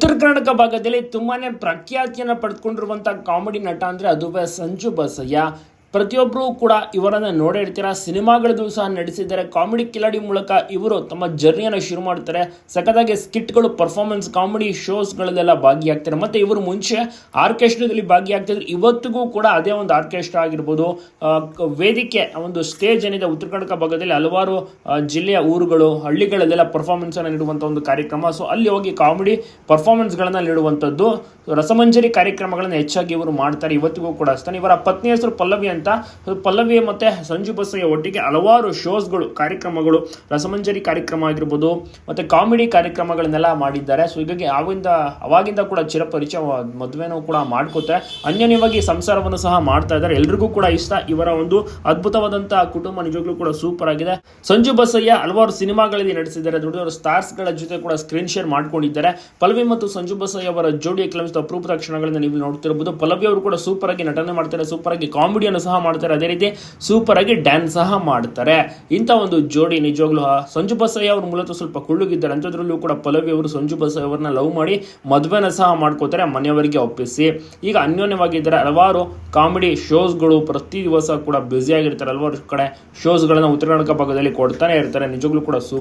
ಉತ್ತರ ಕರ್ನಾಟಕ ಭಾಗದಲ್ಲಿ ತುಂಬಾ ಪ್ರಖ್ಯಾತಿಯನ್ನು ಪಡೆದುಕೊಂಡಿರುವಂಥ ಕಾಮಿಡಿ ನಟ ಅಂದರೆ ಅದುವೇ ಸಂಜು ಬಸಯ್ಯ. ಪ್ರತಿಯೊಬ್ಬರೂ ಕೂಡ ಇವರನ್ನ ನೋಡಿರ್ತೀರ ಸಿನಿಮಾಗಳದ್ದು ಸಹ ನಡೆಸಿದ್ದಾರೆ ಕಾಮಿಡಿ ಕಿಲಾಡಿ ಮೂಲಕ ಇವರು ತಮ್ಮ ಜರ್ನಿಯನ್ನು ಶುರು ಮಾಡ್ತಾರೆ. ಸಖತ್ತಾಗಿ ಸ್ಕಿಟ್ಗಳು ಪರ್ಫಾರ್ಮೆನ್ಸ್ ಕಾಮಿಡಿ ಶೋಸ್ಗಳಲ್ಲೆಲ್ಲ ಭಾಗಿಯಾಗ್ತಾರೆ. ಮತ್ತು ಇವರು ಮುಂಚೆ ಆರ್ಕೆಸ್ಟ್ರಾದಲ್ಲಿ ಭಾಗಿಯಾಗ್ತಿದ್ರು. ಇವತ್ತಿಗೂ ಕೂಡ ಅದೇ ಒಂದು ಆರ್ಕೆಸ್ಟ್ರಾ ಆಗಿರ್ಬೋದು. ವೇದಿಕೆ ಒಂದು ಸ್ಟೇಜ್ ಏನಿದೆ ಉತ್ತರ ಭಾಗದಲ್ಲಿ ಹಲವಾರು ಜಿಲ್ಲೆಯ ಊರುಗಳು, ಹಳ್ಳಿಗಳಲ್ಲೆಲ್ಲ ಪರ್ಫಾರ್ಮೆನ್ಸನ್ನು ನೀಡುವಂಥ ಒಂದು ಕಾರ್ಯಕ್ರಮ. ಸೊ ಅಲ್ಲಿ ಹೋಗಿ ಕಾಮಿಡಿ ಪರ್ಫಾರ್ಮೆನ್ಸ್ಗಳನ್ನು ನೀಡುವಂಥದ್ದು ರಸಮಂಜರಿ ಕಾರ್ಯಕ್ರಮಗಳನ್ನು ಹೆಚ್ಚಾಗಿ ಇವರು ಮಾಡ್ತಾರೆ. ಇವತ್ತಿಗೂ ಕೂಡ ಅಷ್ಟೇ. ಇವರ ಪತ್ನಿ ಹೆಸರು ಪಲ್ಲವಿ ಅಂತ ಸೊ ಪಲ್ಲವಿ ಮತ್ತೆ ಸಂಜು ಬಸಯ್ಯ ಒಟ್ಟಿಗೆ ಹಲವಾರು ಶೋಸ್ಗಳು, ಕಾರ್ಯಕ್ರಮಗಳು, ರಸಮಂಜರಿ ಕಾರ್ಯಕ್ರಮ ಆಗಿರ್ಬೋದು, ಮತ್ತೆ ಕಾಮಿಡಿ ಕಾರ್ಯಕ್ರಮಗಳನ್ನೆಲ್ಲ ಮಾಡಿದ್ದಾರೆ. ಸೊ ಹೀಗಾಗಿ ಆವಿಂದ, ಅವಾಗಿಂದ ಕೂಡ ಚಿರಪರಿಚಯ ಮದುವೆನೂ ಕೂಡ ಮಾಡ್ಕೋತಾರೆ. ಅನ್ಯನ್ಯವಾಗಿ ಸಂಸಾರವನ್ನು ಸಹ ಮಾಡ್ತಾ ಇದ್ದಾರೆ. ಎಲ್ರಿಗೂ ಕೂಡ ಇಷ್ಟ. ಇವರ ಒಂದು ಅದ್ಭುತವಾದಂತಹ ಕುಟುಂಬ ನಿಜವಾಗ್ಲೂ ಕೂಡ ಸೂಪರ್ ಆಗಿದೆ. ಸಂಜು ಬಸಯ್ಯ ಹಲವಾರು ಸಿನಿಮಾಗಳಲ್ಲಿ ನಡೆಸಿದ್ದಾರೆ ದೊಡ್ಡ ದೊಡ್ಡ ಸ್ಟಾರ್ಸ್ಗಳ ಜೊತೆ ಕೂಡ ಸ್ಕ್ರೀನ್ ಶೇರ್ ಮಾಡ್ಕೊಂಡಿದ್ದಾರೆ. ಪಲ್ಲವಿ ಮತ್ತು ಸಂಜು ಬಸಯ್ಯ ಅವರ ಜೋಡಿ ಕೆಲವೊಂದು ಅಪರೂಪದ ಕ್ಷಣಗಳನ್ನ ನೀವು ನೋಡ್ತಿರಬಹುದು ಪಲ್ಲವಿ ಅವರು ಕೂಡ ಸೂಪರ್ ಆಗಿ ನಟನೆ ಮಾಡ್ತಾರೆ ಸೂಪರ್ ಆಗಿ ಕಾಮಿಡಿಯನ್ನು ಸಹ ಮಾಡ್ತಾರೆ. ಅದೇ ರೀತಿ ಸೂಪರ್ ಆಗಿ ಡ್ಯಾನ್ಸ್ ಸಹ ಮಾಡ್ತಾರೆ. ಇಂಥ ಒಂದು ಜೋಡಿ ನಿಜವಾಗ್ಲೂ ಸಂಜು ಬಸಯ್ಯ ಅವರು ಮೂಲತಃ ಸ್ವಲ್ಪ ಕುಳ್ಳುಗಿದ್ದಾರೆ. ಅಂಥದ್ರಲ್ಲೂ ಕೂಡ ಪಲ್ಲವಿ ಅವರು ಸಂಜು ಬಸಯ್ಯ ಅವರನ್ನ ಲವ್ ಮಾಡಿ ಮದುವೆನ ಸಹ ಮಾಡ್ಕೋತಾರೆ, ಮನೆಯವರಿಗೆ ಒಪ್ಪಿಸಿ. ಈಗ ಅನ್ಯೋನ್ಯವಾಗಿದ್ದಾರೆ, ಹಲವಾರು ಕಾಮಿಡಿ ಶೋಸ್ಗಳು ಪ್ರತಿ ದಿವಸ ಕೂಡ ಬ್ಯುಸಿ ಆಗಿರ್ತಾರೆ. ಹಲವಾರು ಕಡೆ ಶೋಸ್ಗಳನ್ನು ಉತ್ತರ ಕರ್ನಾಟಕ ಭಾಗದಲ್ಲಿ ಕೊಡ್ತಾನೆ ಇರ್ತಾರೆ. ನಿಜವಾಗ್ಲೂ ಕೂಡ ಸೂಪರ್